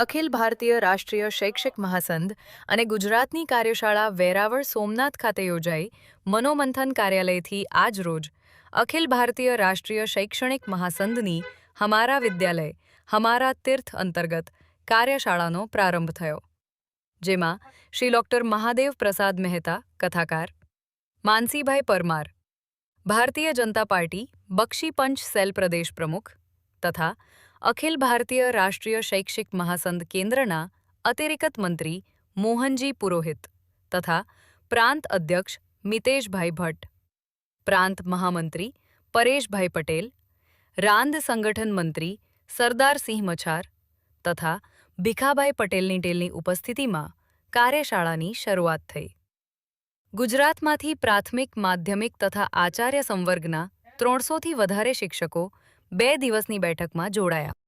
અખિલ ભારતીય રાષ્ટ્રીય શૈક્ષિક મહાસંઘ અને ગુજરાતની કાર્યશાળા વેરાવળ સોમનાથ ખાતે યોજાઈ મનોમંથન કાર્યાલયથી આજ રોજ અખિલ ભારતીય રાષ્ટ્રીય શૈક્ષણિક મહાસંઘની હમારા વિદ્યાલય, હમારા તીર્થ અંતર્ગત કાર્યશાળાનો પ્રારંભ થયો. જેમાં શ્રી ડોક્ટર મહાદેવ પ્રસાદ મહેતા, કથાકાર, માનસીભાઈ પરમાર, ભારતીય જનતા પાર્ટી, બક્ષી પંચ સેલ પ્રદેશ પ્રમુખ તથા અખિલ ભારતીય રાષ્ટ્રીય શૈક્ષિક મહાસંઘ કેન્દ્રના અતિરિક્ત મંત્રી મોહનજી પુરોહિત તથા પ્રાંત અધ્યક્ષ મિતેશભાઈ ભટ્ટ, પ્રાંત મહામંત્રી પરેશભાઈ પટેલ રાંદ સંગઠન મંત્રી સરદારસિંહ મછાર તથા ભીખાભાઈ પટેલની ટેલની ઉપસ્થિતિમાં કાર્યશાળાની શરૂઆત થઈ. ગુજરાતમાંથી પ્રાથમિક, માધ્યમિક તથા આચાર્ય સંવર્ગના ત્રણસોથી વધારે શિક્ષકો બે દિવસની બેઠકમાં જોડાયા.